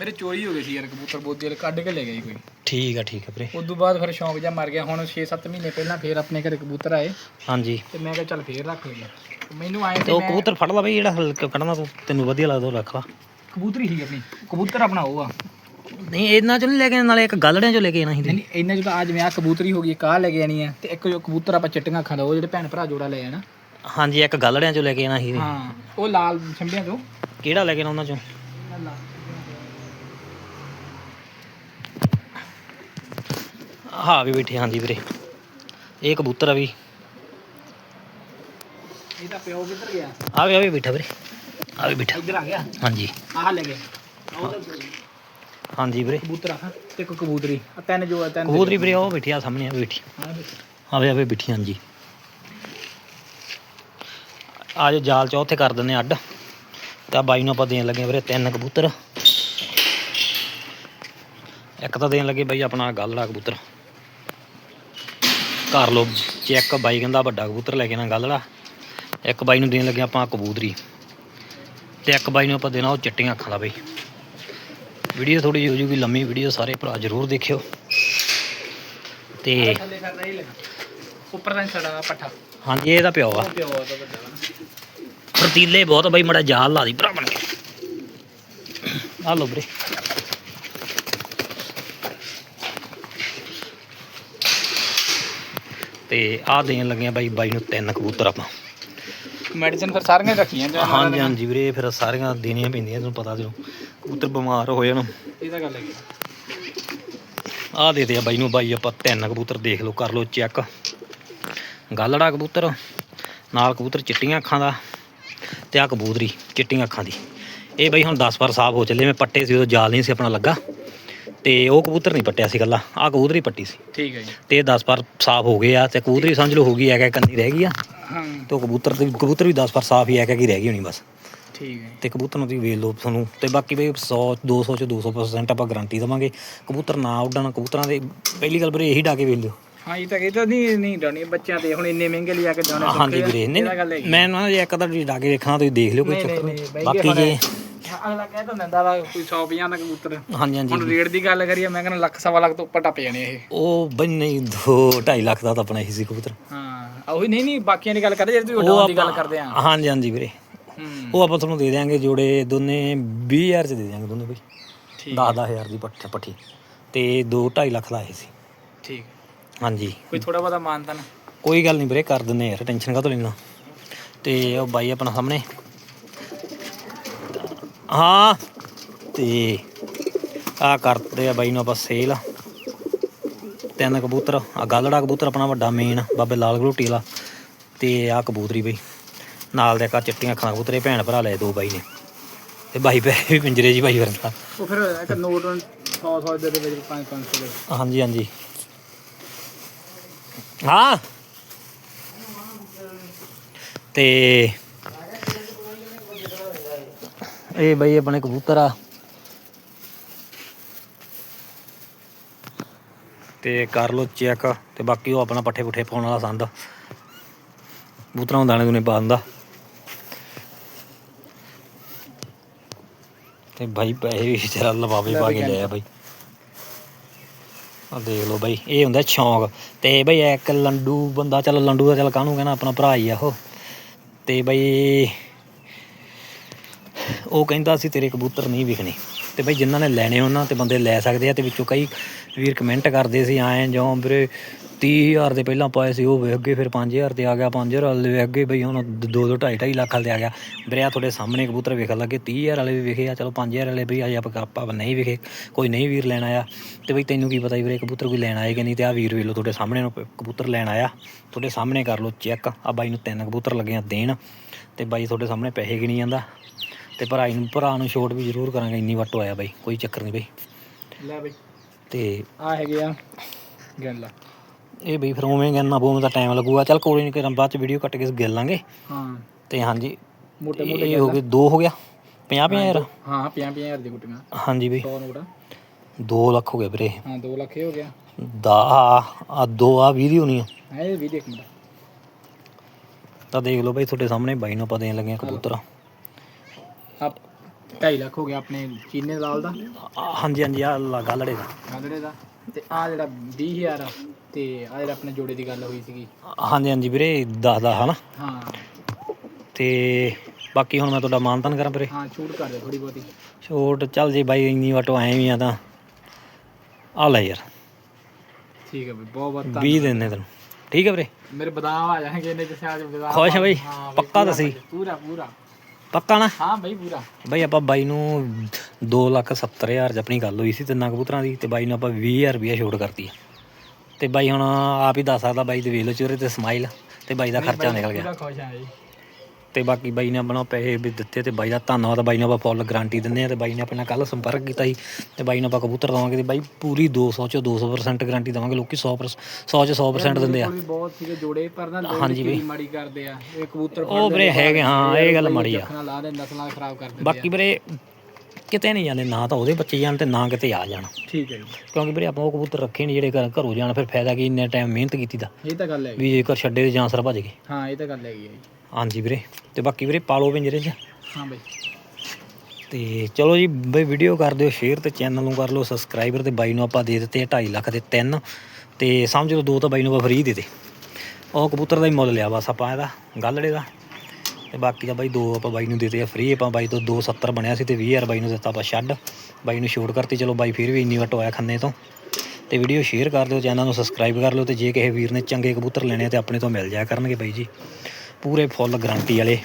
ਮੇਰੇ ਚੋਰੀ ਹੋ ਗਈ ਸੀ ਯਾਰ ਕਬੂਤਰ ਬੋਦੀ ਵਾਲੇ ਕੱਢ ਕੇ ਲੈ ਗਏ ਕੋਈ। ਠੀਕ ਆ ਠੀਕ ਆ ਵੀਰੇ। ਉਸ ਤੋਂ ਬਾਅਦ ਫਿਰ ਸ਼ੌਂਕ ਜਿਹਾ ਮਰ ਗਿਆ ਹੁਣ 6-7 ਮਹੀਨੇ ਪਹਿਲਾਂ ਫੇਰ ਆਪਣੇ ਘਰੇ ਕਬੂਤਰ ਆਏ। ਹਾਂਜੀ। ਤੇ ਮੈਂ ਕਿਹਾ ਚੱਲ ਫੇਰ ਰੱਖ ਲਈਏ। ਮੈਨੂੰ ਆਏ ਤੇ ਉਹ ਕਬੂਤਰ ਫੜ ਲਾ ਬਈ ਜਿਹੜਾ ਹਲਕਾ ਕੱਢਣਾ ਤੂੰ ਤੈਨੂੰ ਵਧੀਆ ਲੱਗਦਾ ਉਹ ਰੱਖ ਲਾ। ਕਬੂਤਰੀ ਸੀ ਆਪਣੀ। ਕਬੂਤਰ ਆਪਣਾ ਉਹ ਆ। ਨਹੀਂ ਇਹਨਾਂ ਚੋਂ ਨਹੀਂ ਲੈ ਕੇ ਨਾਲੇ ਇੱਕ ਗਲੜਿਆਂ ਚੋਂ ਲੈ ਕੇ ਆਣਾ ਸੀ ਨਹੀਂ ਇੰਨਾ ਜਦੋਂ ਅੱਜ ਮੈਂ ਆ ਕਬੂਤਰੀ ਹੋ ਗਈ ਇੱਕ ਲੈ ਕੇ ਆਣੀ ਆ ਤੇ ਇੱਕ ਜੋ ਕਬੂਤਰ ਆਪਾਂ ਚਿੱਟੀਆਂ ਅੱਖਾਂ ਦਾ ਉਹ ਜਿਹੜੇ ਭੈਣ ਭਰਾ ਜੋੜਾ ਲੈ ਆਣਾ ਹਾਂਜੀ ਇੱਕ ਗਲੜਿਆਂ ਚੋਂ ਲੈ ਕੇ ਆਣਾ ਸੀ ਹਾਂ ਉਹ ਲਾਲ ਛੰਬਿਆਂ ਤੋਂ ਕਿਹੜਾ ਲੈ ਕੇ ਆਉਣਾ ਉਹਨਾਂ ਚੋਂ? ਹਾਂ ਵੀ ਬੈਠੇ ਹਾਂਜੀ ਵੀਰੇ। ਇਹ ਕਬੂਤਰ ਆ ਵੀ। ਇਹਦਾ ਪਿਓ ਕਿੱਧਰ ਗਿਆ? ਆ ਵੀ ਆ ਵੀ ਬੈਠਾ ਵੀਰੇ। ਆ ਵੀ ਬੈਠਾ। ਇੱਧਰ ਆ ਗਿਆ? ਹਾਂਜੀ। ਆਹ ਲੈ ਗਿਆ ਹਾਂਜੀ ਵੀਰੇ। ਕਬੂਤਰ ਆ। ਤੇ ਇੱਕ ਕਬੂਤਰੀ। ਆ ਤਿੰਨ ਜੋ ਆ ਤਿੰਨ ਕਬੂਤਰੀ ਵੀਰੇ ਉਹ ਬੈਠੀ ਆ ਸਾਹਮਣੇ ਆ ਬੈਠੀ। ਆਵੇ ਆਵੇ ਬੈਠੀ ਹਾਂਜੀ। ਆ ਜੋ ਜਾਲ ਚ ਉੱਥੇ ਕਰ ਦਿੰਦੇ ਅੱਡ। ਤਾਂ ਬਾਈ ਨੂੰ ਆਪਾਂ ਦੇਣ ਲੱਗੇ ਵੀਰੇ ਤਿੰਨ ਕਬੂਤਰ। ਇੱਕ ਤਾਂ ਦੇਣ ਲੱਗੇ ਬਾਈ ਆਪਣਾ ਗੱਲੜਾ ਕਬੂਤਰ। ਕਰ ਲੋ ਚੈੱਕ ਬਾਈ ਕਹਿੰਦਾ ਵੱਡਾ ਕਬੂਤਰ ਲੈ ਕੇ ਨਾ ਗੱਲੜਾ। ਇੱਕ ਬਾਈ ਨੂੰ ਦੇਣ ਲੱਗੇ ਆਪਾਂ ਕਬੂਤਰੀ। ਤੇ ਇੱਕ ਬਾਈ ਨੂੰ ਆਪਾਂ ਦੇਣਾ ਉਹ ਚਿੱਟੀਆਂ ਅੱਖਾਂ ਦਾ ਬਾਈ। ਵੀਡੀਓ ਥੋੜੀ ਜਿਹੀ ਹੋ ਜੂਗੀ ਲੰਮੀ ਵੀਡੀਓ ਸਾਰੇ ਭਰਾ ਜ਼ਰੂਰ ਦੇਖਿਓ। ਤੇ ਉੱਪਰ ਤਾਂ ਛੜਾ ਪੱਠਾ। ਹਾਂਜੀ ਇਹਦਾ ਪਿਓ ਆ। ਪਿਓ ਵੱਡਾ। ਫਰਤੀਲੇ ਬਹੁਤ ਆ ਬਾਈ ਮੜਾ ਜਾਲ ਲਾ ਦੀ ਭਰਾ ਬਣ ਕੇ। ਆ ਲੋ ਵੀਰੇ। ਤੇ ਆ ਦੇਣ ਲੱਗੇ ਆ ਬਾਈ ਬਾਈ ਨੂੰ ਤਿੰਨ ਕਬੂਤਰ ਆਪਾਂ। ਮੈਡੀਸਨ ਫਿਰ ਸਾਰੀਆਂ ਹੀ ਰੱਖੀਆਂ ਜਾਂ ਹਾਂਜੀ ਹਾਂਜੀ ਵੀਰੇ ਫਿਰ ਸਾਰੀਆਂ ਦੇਣੀਆਂ ਪੈਂਦੀਆਂ ਤੁਹਾਨੂੰ ਪਤਾ ਜਦੋਂ ਕਬੂਤਰ ਬਿਮਾਰ ਹੋ ਜਾਣ। ਇਹਦਾ ਗੱਲ ਹੈ ਆ ਦੇ ਦੇ ਆ ਬਾਈ ਨੂੰ ਬਾਈ ਆਪਾਂ ਤਿੰਨ ਕਬੂਤਰ ਦੇਖ ਲਓ ਕਰ ਲਓ ਚੈੱਕ। ਗਾਲੜਾ ਕਬੂਤਰ ਨਾਲ ਕਬੂਤਰ ਚਿੱਟੀਆਂ ਅੱਖਾਂ ਦਾ ਤੇ ਆ ਕਬੂਤਰੀ ਚਿੱਟੀਆਂ ਅੱਖਾਂ ਦੀ। ਇਹ ਬਾਈ ਹੁਣ 10 ਵਾਰ ਸਾਫ਼ ਹੋ ਚੱਲੇ ਮੈਂ ਪੱਟੇ ਸੀ ਉਦੋਂ ਜਾਲ ਨਹੀਂ ਸੀ ਆਪਣਾ ਲੱਗਾ। ਤੇ ਉਹ ਕਬੂਤਰ ਨਹੀਂ ਪੱਟਿਆ ਸੀ ਗੱਲਾ ਆ ਕਬੂਤਰੀ ਪੱਟੀ ਸੀ। ਠੀਕ ਹੈ ਜੀ। ਤੇ ਇਹ 10 ਵਾਰ ਸਾਫ਼ ਹੋ ਗਏ ਆ ਤੇ ਕਬੂਤਰੀ ਸਮਝ ਲਓ ਹੋ ਗਈ ਐ ਕਿ ਕੰਨੀ ਰਹਿ ਗਈ ਆ। ਹਾਂ। ਤੇ ਉਹ ਕਬੂਤਰ ਦੀ ਕਬੂਤਰ ਵੀ 10 ਵਾਰ ਸਾਫ਼ ਹੀ ਐ ਕਿ ਰਹਿ ਗਈ ਹੋਣੀ ਬਸ। ਠੀਕ ਹੈ। ਤੇ ਕਬੂਤਰ ਨੂੰ ਤੁਸੀਂ ਵੇਚ ਲਓ ਤੁਹਾਨੂੰ। ਤੇ ਬਾਕੀ ਬਈ 100 200 ਚ 200% ਆਪਾਂ ਗਾਰੰਟੀ ਦੇਵਾਂਗੇ। ਕਬੂਤਰ ਨਾ ਉੱਡਣ ਕਬੂਤਰਾਂ ਦੇ ਪਹਿਲੀ ਗੱਲ ਵੀਰੇ ਇਹੀ ਡਾ ਕੇ ਵੇਚ ਲਿਓ। ਹਾਂ ਇਹ ਤਾਂ ਇਹ ਤਾਂ ਨਹੀਂ ਨਹੀਂ ਡਾਉਣੀ ਬੱਚਿਆਂ ਤੇ ਹੁਣ ਇੰਨੇ ਮਹਿੰਗੇ ਲਿਆ ਕੇ ਦਾਣੇ ਹਾਂਜੀ ਵੀਰੇ ਨਹੀਂ। ਮੈਂ ਨਾ ਜੇ ਇੱਕ ਤਾਂ ਡਾ ਕੇ ਵੇਖਣਾ ਤੁਸੀਂ ਦੇਖ ਲਿਓ ਕੋਈ ਚੱਕਰ ਬਾਕੀ ਜੇ ਅਗਲਾ ਕਹਿ ਤਾਂ ਦਿੰਦਾ ਵਾ। ਕੋਈ 150 ਦਾ ਕਬੂਤਰ। ਹਾਂਜੀ ਹੁਣ ਹਾਂਜੀ ਰੇਟ ਦੀ ਗੱਲ ਕਰੀਏ ਮੈਂ ਕਹਿੰਦਾ ਲੱਖ ਸਵਾ ਲੱਖ ਤੋਂ ਉੱਪਰ ਟੱਪ ਜਾਣੇ ਇਹ। ਉਹ ਬਈ ਨਹੀਂ 2 2.5 ਲੱਖ ਦਾ ਤਾਂ ਆਪਣਾ ਹੀ ਸੀ ਕਬੂਤਰ। ਹਾਂ ਉਹੀ ਨਹੀਂ ਨਹੀਂ ਬਾਕੀਆਂ ਦੀ ਗੱਲ ਕਰਦੇ ਜਿਹੜੀ ਤੁਸੀਂ ਉਡਾਉਣ ਦੀ ਗੱਲ ਕਰਦੇ ਆ। ਹਾਂਜੀ ਹਾਂਜੀ ਵੀਰੇ। ਹੂੰ। ਉਹ ਆਪਾਂ ਤੁਹਾਨੂੰ ਦੇ ਦਿਆਂਗੇ ਜੋੜੇ ਦੋਨੇ 20000 ਚ ਦੇ ਦਿਆਂਗੇ ਦੋਨੇ ਬਈ। ਠੀਕ। 10 10000 ਦੀ ਪੱਠ ਪੱਠੀ। ਤੇ 2 2.5 ਲੱਖ ਦਾ ਆਏ ਸੀ। ਠੀਕ। ਹਾਂਜੀ। ਕੋਈ ਥੋੜਾ ਬਹੁਤਾ ਕੋਈ ਗੱਲ ਨਹੀਂ ਵੀਰੇ ਕਰ ਦਿੰਨੇ ਯਾਰ ਟੈਨਸ਼ਨ ਕਾਹਤੋਂ ਲੈਣਾ। ਤੇ ਉਹ ਬਾਈ ਆਪਣਾ ਸਾਹਮਣੇ। ਹਾਂ। ਤੇ ਆ ਕਰਦੇ ਆ ਬਾਈ ਨੂੰ ਆਪਾਂ ਸੇਲ। ਤਿੰਨ ਕਬੂਤਰ ਆ ਗਾਲੜਾ ਕਬੂਤਰ ਆਪਣਾ ਵੱਡਾ ਮੇਨ ਬਾਬੇ ਲਾਲ ਗਲੋਟੀ ਵਾਲਾ। ਤੇ ਆ ਕਬੂਤਰੀ ਬਈ ਨਾਲ ਦੇ ਕਾ ਚਿੱਟੀਆਂ ਅੱਖਾਂ ਕਬੂਤਰੇ ਭੈਣ ਭਰਾ ਲਏ ਦੋ ਬਾਈ ਨੇ। ਤੇ ਬਾਈ ਪੈ ਵੀ ਪਿੰਜਰੇ ਜੀ ਬਾਈ ਵਰਗਾ ਉਹ ਫਿਰ ਇੱਕ ਨੋਟ 100 100 ਦੇ ਦੇ ਵਿੱਚ 5 500 ਦੇ। ਹਾਂਜੀ ਹਾਂਜੀ। ਹਾਂ। ਤੇ ਇਹ ਬਈ ਆਪਣੇ ਕਬੂਤਰ ਆ। ਤੇ ਕਰ ਲੋ ਚੈੱਕ, ਤੇ ਬਾਕੀ ਉਹ ਆਪਣਾ ਪੱਠੇ ਪੁੱਠੇ ਪਾਉਣ ਵਾਲਾ ਸੰਦ। ਕਬੂਤਰਾਂ ਨੂੰ ਦਾਣੇ ਦੂਨੇ ਪਾ ਦਿੰਦਾ। ਤੇ ਭਾਈ ਪੈਸੇ ਵੀ ਵਿਚਾਰਾ ਲਵਾਵੇ ਪਾ ਕੇ ਲਿਆ ਬਾਈ। ਆ ਦੇਖ ਲਓ ਬਾਈ, ਇਹ ਹੁੰਦਾ ਸ਼ੌਂਕ। ਤੇ ਬਈ ਇੱਕ ਲੰਡੂ ਬੰਦਾ, ਚੱਲ ਲੰਡੂ ਦਾ ਚੱਲ ਕਾਹਨੂੰ ਕਹਿਣਾ, ਆਪਣਾ ਭਰਾ ਹੀ ਆ ਉਹ। ਤੇ ਬਈ ਉਹ ਕਹਿੰਦਾ ਸੀ ਤੇਰੇ ਕਬੂਤਰ ਨਹੀਂ ਵਿਕਣੇ ਤੇ ਬਈ ਜਿਨ੍ਹਾਂ ਨੇ ਲੈਣੇ, ਉਹਨਾਂ ਤੇ ਬੰਦੇ ਲੈ ਸਕਦੇ ਆ ਤੇ ਵਿੱਚੋਂ ਕਈ ਵੀਰ ਕਮੈਂਟ ਕਰਦੇ ਸੀ, ਐਂ ਜੋ ਵੀਰੇ 30000 ਦੇ ਪਹਿਲਾਂ ਪਾਏ ਸੀ, ਉਹ ਵੇਖ ਗਏ, ਫਿਰ 5000 ਤੇ ਆ ਗਿਆ 5000 ਵਾਲੇ ਵੇਖ ਗਏ, ਬਈ ਹੁਣ 2 2 2.5 2.5 ਲੱਖ ਵਾਲੇ ਆ ਗਿਆ। ਵੀਰੇ ਆ ਤੁਹਾਡੇ ਸਾਹਮਣੇ ਕਬੂਤਰ ਵੇਖਣ ਲੱਗੇ 30000 ਵਾਲੇ ਵੀ ਵਿਖੇ ਆ, ਚਲੋ 5000 ਵਾਲੇ ਵੀ ਆ ਆਪਾਂ ਆਪਾਂ ਨਹੀਂ ਵਿਖੇ, ਕੋਈ ਨਹੀਂ ਵੀਰ ਲੈਣ ਆਇਆ। ਤੇ ਬਈ ਤੈਨੂੰ ਕੀ ਪਤਾ ਸੀ ਵੀਰੇ ਕਬੂਤਰ ਕੋਈ ਲੈਣ ਆਏ ਕਿ ਨਹੀਂ? ਤੇ ਆ ਵੀਰ ਵੇਖ ਲਓ, ਤੁਹਾਡੇ ਸਾਹਮਣੇ ਨੂੰ ਕਬੂਤਰ ਲੈਣ ਆਇਆ। ਤੁਹਾਡੇ ਸਾਹਮਣੇ ਕਰ ਲਓ ਚੈੱਕ ਆ ਬਾਈ ਨੂੰ ਤਿੰਨ ਕਬੂਤਰ ਲੱਗੇ ਆ ਦੇਣ। ਤੇ ਬਾਈ ਤੁਹਾਡੇ ਸਾਹਮਣੇ ਪੈਸੇ ਗਿਣੀ ਜਾਂਦਾ। ਤੇ ਭਰਾ ਨੂੰ ਭਰਾ ਨੂੰ ਛੋਟ ਵੀ ਜ਼ਰੂਰ ਕਰਾਂਗੇ ਇੰਨੀ ਵੱਟੋ ਆਇਆ ਬਾਈ ਕੋਈ ਚੱਕਰ ਨਹੀਂ ਬਾਈ। ਲੈ ਬਈ। ਤੇ ਆ ਹੈਗੇ ਆ ਗੱਲ। ਇਹ ਬਈ ਫਿਰ ਉਵੇਂ ਗੰਨਾ ਬੋਮ ਦਾ ਟਾਈਮ ਲੱਗੂਗਾ। ਚੱਲ ਕੋਈ ਨਹੀਂ ਕਿਰਾਂ ਬਾਅਦ ਚ ਵੀਡੀਓ ਕੱਟ ਕੇ ਗਿਣ ਲਾਂਗੇ। ਹਾਂ। ਤੇ ਹਾਂਜੀ ਮੋਟੇ ਇਹ ਹੋ ਗਏ ਦੋ ਹੋ ਗਿਆ 50 50 ਯਾਰ ਹਾਂ 50 50000 ਦੀ ਗੁੱਟੀਆਂ। ਹਾਂਜੀ ਬਈ। 100 ਨੋਟ ਆ। 2 ਲੱਖ ਹੋ ਗਏ ਵੀਰੇ। ਹਾਂ 2 ਲੱਖ ਇਹ ਹੋ ਗਿਆ। ਦਾ ਆ ਦੋ ਆ 20 ਦੀ ਹੋਣੀ ਆ। ਹੈ ਇਹ ਵੀ ਦੇਖ ਮਿੰਟ। ਤਾਂ ਦੇਖ ਲਓ ਬਈ ਤੁਹਾਡੇ ਸਾਹਮਣੇ ਬਾਈ ਨੂੰ ਆਪਾਂ ਦੇਣ ਲੱਗੇ ਕਬੂਤਰ। ਆ 2.5 ਲੱਖ ਹੋ ਗਿਆ ਆਪਣੇ ਚੀਨੇ ਲਾਲ ਦਾ। ਆ- ਹਾਂਜੀ ਹਾਂਜੀ ਆ ਗਾਲੜੇ ਦਾ। ਗਾਂਦੜੇ ਦਾ। ਤੇ ਆ ਜਿਹੜਾ 20000 ਆ ਤੇ ਆ ਜਿਹੜਾ ਆਪਣੇ ਜੋੜੇ ਦੀ ਗੱਲ ਹੋਈ ਸੀਗੀ। ਹਾਂਜੀ ਹਾਂਜੀ ਵੀਰੇ ਦੱਸਦਾ ਹਨਾ? ਹਾਂ। ਤੇ ਬਾਕੀ ਹੁਣ ਮੈਂ ਤੁਹਾਡਾ ਮਾਨਤਨ ਕਰਾਂ ਵੀਰੇ। ਹਾਂ ਛੂਟ ਕਰ ਦੇ ਥੋੜੀ ਬਹੁਤੀ। ਛੋਟ ਚੱਲ ਜੇ ਬਾਈ ਇੰਨੀ ਵਾਟੋ ਵੀ ਆ ਤਾਂ। ਆ ਲੈ ਯਾਰ। ਠੀਕ ਹੈ ਬਈ ਬਹੁਤ ਬਹੁਤ 20 ਦਿੰਨੇ ਤੈਨੂੰ। ਠੀਕ ਹੈ ਵੀਰੇ? ਮੇਰੇ ਬਦਾਮ ਆ ਜਾਣਗੇ ਇਹਨੇ ਜਿਵੇਂ ਅੱਜ ਬਦਾਮ ਖੁਸ਼ ਆ ਬਈ? ਹਾਂ ਬਈ, ਪੱਕਾ ਪੂਰਾ ਦੱਸੀ? ਪੂਰਾ ਪੂਰਾ। ਪੱਕਾ ਨਾ? ਹਾਂ ਬਈ ਪੂਰਾ। ਬਾਈ ਆਪਾਂ ਬਾਈ ਨੂੰ 2 ਲੱਖ 70 ਹਜ਼ਾਰ 'ਚ ਆਪਣੀ ਗੱਲ ਹੋਈ ਸੀ ਤਿੰਨਾਂ ਕਬੂਤਰਾਂ ਦੀ ਤੇ ਬਾਈ ਨੂੰ ਆਪਾਂ 20000 ਰੁਪਇਆ ਛੋਟ ਕਰਤੀ ਤੇ ਬਾਈ ਹੁਣ ਆਪ ਹੀ ਦੱਸ ਸਕਦਾ ਬਾਈ ਦੇ ਵੇਖ ਲਓ ਚਿਹਰੇ ਤੇ ਸਮਾਈਲ ਤੇ ਬਾਈ ਦਾ ਖਰਚਾ ਨਿਕਲ ਗਿਆ। ਪੂਰਾ ਖੁਸ਼ ਆ ਜੀ ਤੇ ਬਾਕੀ ਬਾਈ ਨੇ ਆਪਣਾ ਪੈਸੇ ਵੀ ਦਿੱਤੇ ਤੇ ਬਾਈ ਦਾ ਧੰਨਵਾਦ ਬਾਈ ਨੂੰ ਆਪਾਂ ਫੁੱਲ ਗਾਰੰਟੀ ਦਿੰਦੇ ਆ ਤੇ ਬਾਈ ਨੇ ਆਪਣੇ ਨਾਲ ਕੱਲ ਸੰਪਰਕ ਕੀਤਾ ਸੀ ਤੇ ਬਾਈ ਨੂੰ ਆਪਾਂ ਕਬੂਤਰ ਦਵਾਂਗੇ ਤੇ ਬਾਈ ਪੂਰੀ 200 ਚੋਂ 200% ਗਾਰੰਟੀ ਦਵਾਂਗੇ ਲੋਕੀ 100% 100 ਚ 100% ਦਿੰਦੇ ਆ। ਬਹੁਤ ਸੀਗੇ ਜੋੜੇ ਪਰ ਨਾ ਲੋਕ ਹਾਂਜੀ ਕਿੰਨੀ ਮਾੜੀ ਕਰਦੇ ਆ। ਇਹ ਕਬੂਤਰ ਉਹ ਵੀਰੇ ਹੈਗੇ ਹਾਂ ਇਹ ਗੱਲ ਮਾੜੀ ਆ। ਨਸਲਾਂ ਖਰਾਬ ਬਾਕੀ ਵੀਰੇ ਕਿਤੇ ਨਹੀਂ ਜਾਂਦੇ ਨਾ ਤਾਂ ਉਹਦੇ ਬੱਚੇ ਜਾਣ ਤੇ ਨਾ ਕਿਤੇ ਆ ਜਾਣ। ਠੀਕ ਹੈ ਜੀ। ਕਿਉਂਕਿ ਵੀਰੇ ਆਪਾਂ ਉਹ ਕਬੂਤਰ ਰੱਖੇ ਨਹੀਂ ਜਿਹੜੇ ਘਰ- ਘਰੋਂ ਜਾਣ ਫਿਰ ਫਾਇਦਾ ਕੀ ਇੰਨੇ ਟਾਈਮ ਮਿਹਨਤ ਕੀਤੀ ਦਾ। ਇਹ ਤਾਂ ਗੱਲ ਹੈ ਵੀ ਜੇਕਰ ਛੱਡੇ ਤੇ ਜਾਂ ਸਰ ਭੱਜ ਗਏ। ਹਾਂ ਇਹ ਤਾਂ ਗੱਲ ਹੈਗੀ ਹੈ ਜੀ। ਹਾਂਜੀ ਵੀਰੇ ਤੇ ਬਾਕੀ ਵੀਰੇ ਪਾਲੋ ਪਿੰਜਰੇ 'ਚ। ਹਾਂ ਬਈ। ਤੇ ਚਲੋ ਜੀ ਬਈ ਵੀਡੀਓ ਕਰ ਦਿਓ ਸ਼ੇਅਰ ਤੇ ਚੈਨਲ ਨੂੰ ਕਰ ਲਓ ਸਬਸਕ੍ਰਾਈਬਰ ਤੇ ਬਾਈ ਨੂੰ ਆਪਾਂ ਦੇ ਦਿੱਤੇ 2.5 ਲੱਖ ਦੇ ਤਿੰਨ। ਤੇ ਸਮਝ ਲਓ ਦੋ ਤਾਂ ਬਾਈ ਨੂੰ ਆਪਾਂ ਫ੍ਰੀ ਦੇ ਦੇ ਉਹ ਕਬੂਤਰ ਦਾ ਹੀ ਮੁੱਲ ਲਿਆ ਬਸ ਆਪਾਂ ਇਹਦਾ ਗੱਲੜੇ ਦਾ। ਤੇ ਬਾਕੀ ਦਾ ਬਾਈ ਦੋ ਆਪਾਂ ਬਾਈ ਨੂੰ ਦਿੱਤੇ ਆ ਫ੍ਰੀ ਆਪਾਂ ਬਾਈ ਤੋਂ 270 ਬਣਿਆ ਸੀ ਤੇ 20000 ਬਾਈ ਨੂੰ ਦਿੱਤਾ ਆਪਾਂ ਛੱਡ। ਬਾਈ ਨੂੰ ਛੋਟ ਕਰਤੀ ਚਲੋ ਬਾਈ ਫਿਰ ਵੀ ਇੰਨੀ ਵਟ ਹੋਇਆ ਖੰਨੇ ਤੋਂ। ਤੇ ਵੀਡੀਓ ਸ਼ੇਅਰ ਕਰ ਦਿਓ ਚੈਨਲ ਨੂੰ ਸਬਸਕ੍ਰਾਈਬ ਕਰ ਲਿਓ ਤੇ ਜੇ ਕਿਸੇ ਵੀਰ ਨੇ ਚੰਗੇ ਕਬੂਤਰ ਲੈਣੇ ਆ ਤੇ ਆਪਣੇ ਤੋਂ ਮਿਲ ਜਾਇਆ ਕਰਨਗੇ ਬਾਈ ਜੀ। ਪੂਰੇ ਫੁੱਲ ਗਾਰੰਟੀ ਵਾਲੇ।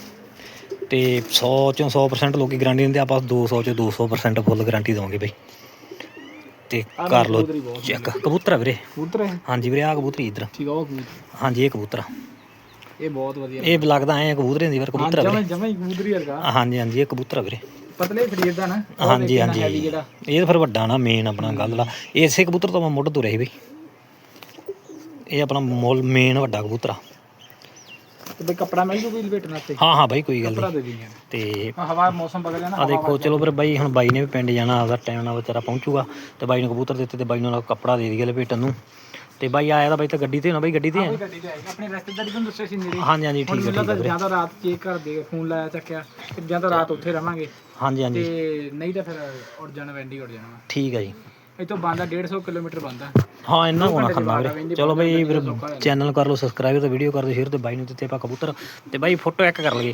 ਤੇ 100 ਚੋਂ 100% ਲੋਕੀ ਗਾਰੰਟੀ ਦਿੰਦੇ ਆਪਾਂ 200 ਚੋਂ 200% ਫੁੱਲ ਗਾਰੰਟੀ ਦਵਾਂਗੇ ਬਈ। ਤੇ ਕਰ ਲਓ ਚੈੱਕ ਕਬੂਤਰ ਆ ਵੀਰੇ। ਕਬੂਤਰ ਹੈ? ਹਾਂਜੀ ਵੀਰੇ ਆ ਕਬੂਤਰੀ ਇੱਧਰ। ਠੀਕ ਆ ਉਹ ਕਬੂਤਰ। ਹਾਂਜੀ ਇਹ ਕਬੂਤਰ ਆ। ਇਹ ਬਹੁਤ ਵਧੀਆ ਇਹ ਲੱਗਦਾ ਐ ਕਬੂਤਰੇ ਦੀ ਪਰ ਕਬੂਤਰ ਆ ਜਮਾ ਵੀਰੇ। ਜਮਾ ਹੀ ਕਬੂਤਰੀ ਵਰਗਾ ਹਾਂਜੀ ਹਾਂਜੀ ਇਹ ਕਬੂਤਰ ਆ ਵੀਰੇ। ਪਤਲੇ ਸਰੀਰ ਦਾ ਨਾ ਉਹ ਹਾਂਜੀ ਦੇਖਣਾ ਹਾਂਜੀ। heavy ਜਿਹੜਾ। ਇਹ ਤਾਂ ਫਿਰ ਵੱਡਾ ਨਾ ਮੇਨ ਆਪਣਾ ਗੱਲ ਦਾ ਇਸੇ ਕਬੂਤਰ ਤੋਂ ਮੈਂ ਮੁੱਢ ਤੋਂ ਰਹੀ ਬਈ। ਇਹ ਆਪਣਾ ਮੋਲ ਮੇਨ ਵੱਡਾ ਕਬੂਤਰ ਆ। ਤੇ ਬਈ ਕੱਪੜਾ ਮਿਲ ਜੂਗੀ ਲਪੇਟਣ ਵਾਸਤੇ ਹਾਂ ਹਾਂ ਬਾਈ ਕੋਈ ਗੱਲ ਕੱਪੜਾ ਨਹੀਂ। ਦੇ ਦਿੰਦੇ ਤੇ ਹਾਂ ਹਵਾ ਮੌਸਮ ਬਦਲ ਨਾ ਆ ਦੇਖੋ ਚਲੋ ਫਿਰ ਬਾਈ ਹੁਣ ਬਾਈ ਨੇ ਵੀ ਪਿੰਡ ਜਾਣਾ ਆਪਦਾ ਟਾਈਮ ਨਾਲ ਵਿਚਾਰਾ ਪਹੁੰਚੂਗਾ। ਤੇ ਬਾਈ ਨੂੰ ਕਬੂਤਰ ਦਿੱਤੇ ਤੇ ਬਾਈ ਨੂੰ ਨਾਲ ਕੱਪੜਾ ਦੇ ਦਈਏ ਲਪੇਟਣ ਨੂੰ। ਤੇ ਬਾਈ ਆਇਆ ਤਾਂ ਬਾਈ ਤਾਂ ਗੱਡੀ ਤੇ ਹੋਣਾ ਬਾਈ ਗੱਡੀ ਤੇ ਹੈ ਗੱਡੀ ਤੇ ਆਏਗਾ ਆਪਣੇ ਰਿਸ਼ਤੇਦਾਰੀ ਤੁਹਾਨੂੰ ਦੱਸਿਆ ਸੀ ਨੇੜੇ। ਹਾਂਜੀ ਹਾਂਜੀ ਠੀਕ ਹੈ ਠੀਕ ਹੈ ਵੀਰੇ। ਜਾਂ ਤਾਂ ਰਾਤ ਚੇਕ ਕਰ ਦੇ ਫੋਨ ਲਾਇਆ ਚੱਕਿਆ ਤੇ ਜਾਂ ਤਾਂ ਰਾਤ ਉੱਥੇ ਰਵਾਂਗੇ। ਹਾਂਜੀ ਹਾਂਜੀ। ਤੇ ਨਹੀਂ ਤਾਂ ਫਿਰ ਉੱਡ ਜਾਣਾ ਵੈਂਡੀ ਉੱਡ ਜਾਣਾ। ਠੀਕ ਹੈ ਜੀ। ਇੱਥੋਂ ਬੰਦਾ 150 ਕਿਲੋਮੀਟਰ ਬੰਦਾ। ਹਾਂ ਇੰਨਾ ਕੋਣਾ ਖੰਨਾ ਵੀਰੇ। ਚਲੋ ਬਈ ਵੀਰੇ। ਚੈਨਲ ਕਰ ਲਓ ਸਬਸਕ੍ਰਾਈਬ ਤੇ ਵੀਡੀਓ ਕਰ ਦਿਓ ਸ਼ੇਅਰ ਤੇ ਬਾਈ ਨੂੰ ਦਿੱਤੇ ਆਪਾਂ ਕਬੂਤਰ। ਤੇ ਬਾਈ ਫੋਟੋ ਇੱਕ ਕਰ ਲਈਏ।